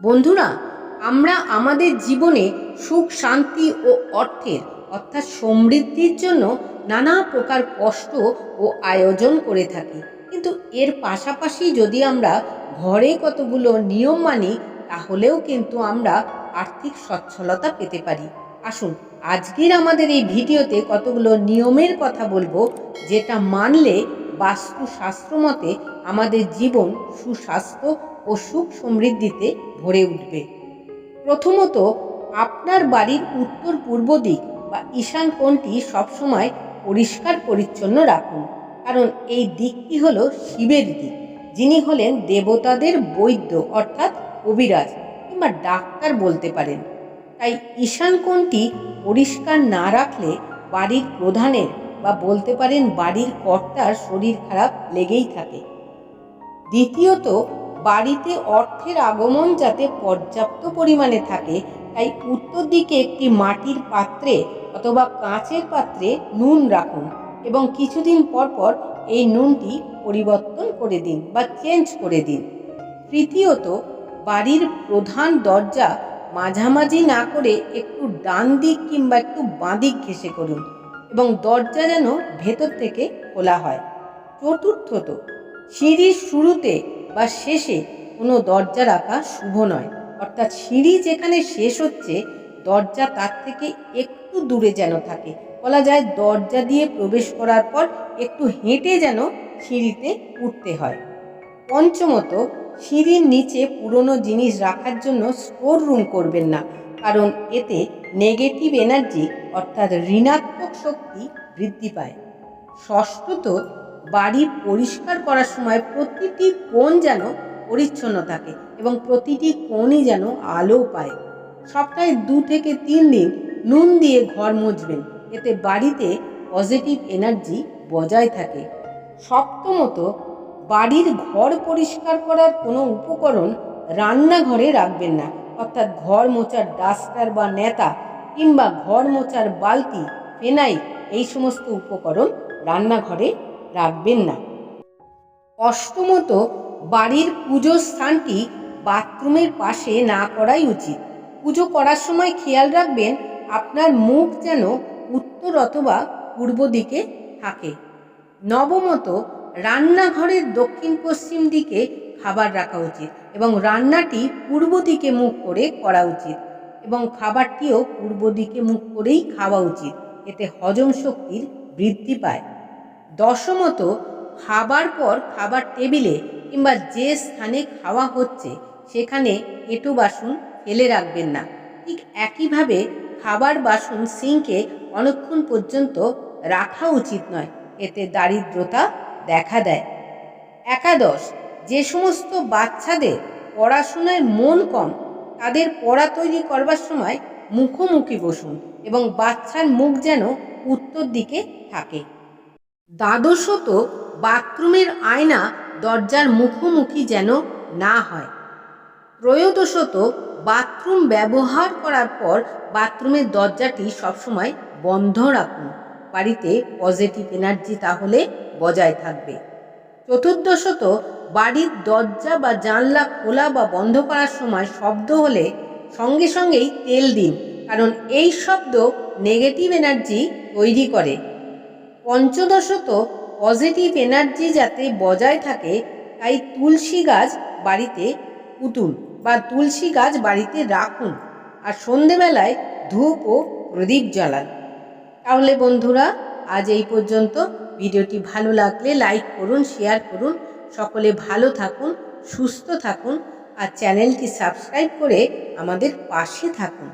বন্ধুরা, আমরা আমাদের জীবনে সুখ, শান্তি ও অর্থের, অর্থাৎ সমৃদ্ধির জন্য নানা প্রকার কষ্ট ও আয়োজন করে থাকি। কিন্তু এর পাশাপাশি যদি আমরা ঘরে কতগুলো নিয়ম মানি, তাহলেও কিন্তু আমরা আর্থিক সচ্ছলতা পেতে পারি। আসুন, আজকের আমাদের এই ভিডিওতে কতগুলো নিয়মের কথা বলব, যেটা মানলে বাস্তুশাস্ত্র মতে আমাদের জীবন সুস্বাস্থ্য ও সুখ সমৃদ্ধিতে ভরে উঠবে। প্রথমত, আপনার বাড়ির উত্তর পূর্ব দিক বা ঈশান কোণটি সবসময় পরিষ্কার পরিচ্ছন্ন রাখুন। কারণ এই দিকটি হল শিবের দিক, যিনি হলেন দেবতাদের বৈদ্য অর্থাৎ কবিরাজ কিংবা ডাক্তার বলতে পারেন। তাই ঈশান কোণটি পরিষ্কার না রাখলে বাড়ির প্রধানের বা বলতে পারেন বাড়ির কর্তার শরীর খারাপ লেগেই থাকে। দ্বিতীয়ত বাড়িতে অর্থের আগমন যাতে পর্যাপ্ত পরিমাণে থাকে, তাই উত্তর দিকে একটি মাটির পাত্রে অথবা কাঁচের পাত্রে নুন রাখুন এবং কিছুদিন পর পর এই নুনটি পরিবর্তন করে দিন বা চেঞ্জ করে দিন। তৃতীয়ত, বাড়ির প্রধান দরজা মাঝামাঝি না করে একটু ডান দিক কিংবা একটু বাঁ দিক করুন এবং দরজা যেন ভেতর থেকে খোলা হয়। চতুর্থত, সিঁড়ির শুরুতে বা শেষে কোনো দরজা রাখা শুভ নয়। অর্থাৎ সিঁড়ি যেখানে শেষ হচ্ছে, দরজা তার থেকে একটু দূরে যেন থাকে। বলা যায় দরজা দিয়ে প্রবেশ করার পর একটু হেঁটে যেন সিঁড়িতে উঠতে হয়। পঞ্চমত, সিঁড়ির নিচে পুরনো জিনিস রাখার জন্য স্টোর রুম করবেন না। কারণ এতে নেগেটিভ এনার্জি অর্থাৎ ঋণাত্মক শক্তি বৃদ্ধি পায়। ষষ্ঠত বাড়ি পরিষ্কার করার সময় প্রতিটি কোণ যেন পরিচ্ছন্ন থাকে এবং প্রতিটি কোণই যেন আলো পায়। সপ্তাহে দু থেকে তিন দিন নুন দিয়ে ঘর মুছবেন। এতে বাড়িতে পজিটিভ এনার্জি বজায় থাকে। সপ্তমত, বাড়ির ঘর পরিষ্কার করার কোনো উপকরণ রান্নাঘরে রাখবেন না। অর্থাৎ ঘর মোচার ডাস্টার বা নেতা কিংবা ঘর মোচার বালতি, ফেনাইল এই সমস্ত উপকরণ রান্নাঘরে রাখবেন না। অষ্টমত, বাড়ির পুজো স্থানটি বাথরুমের পাশে না করাই উচিত। পুজো করার সময় খেয়াল রাখবেন, আপনার মুখ যেন উত্তর অথবা পূর্ব দিকে থাকে। নবমত, রান্নাঘরের দক্ষিণ পশ্চিম দিকে খাবার রাখা উচিত এবং রান্নাটি পূর্ব দিকে মুখ করে করা উচিত এবং খাবারটিও পূর্ব দিকে মুখ করেই খাওয়া উচিত। এতে হজম শক্তির বৃদ্ধি পায়। দশমত খাবার পর খাবার টেবিলে কিংবা যে স্থানে খাওয়া হচ্ছে, সেখানে এঁটো বাসন ফেলে রাখবেন না। ঠিক একইভাবে খাবার বাসন সিঙ্কে অনেকক্ষণ পর্যন্ত রাখা উচিত নয়, এতে দারিদ্রতা দেখা দেয়। একাদশ, যে সমস্ত বাচ্চাদের পড়াশোনায় মন কম, তাদের পড়া তৈরি করবার সময় মুখোমুখি বসুন এবং বাচ্চার মুখ যেন উত্তর দিকে থাকে। দ্বাদশত বাথরুমের আয়না দরজার মুখোমুখি যেন না হয়। ত্রয়োদশত বাথরুম ব্যবহার করার পর বাথরুমের দরজাটি সবসময় বন্ধ রাখুন। বাড়িতে পজিটিভ এনার্জি তাহলে বজায় থাকবে। চতুর্দশত বাড়ির দরজা বা জানলা খোলা বা বন্ধ করার সময় শব্দ হলে সঙ্গে সঙ্গেই তেল দিন, কারণ এই শব্দ নেগেটিভ এনার্জি তৈরি করে। পঞ্চদশত পজিটিভ এনার্জি যাতে বজায় থাকে, তাই তুলসী গাছ বাড়িতে পুতুন বা তুলসী গাছ বাড়িতে রাখুন। আর সন্ধেবেলায় ধূপ ও প্রদীপ জ্বালান। তাহলে বন্ধুরা, আজ এই পর্যন্ত। ভিডিওটি ভালো লাগলে লাইক করুন, শেয়ার করুন। সকলে ভালো থাকুন, সুস্থ থাকুন। আর চ্যানেলটি সাবস্ক্রাইব করে আমাদের পাশে থাকুন।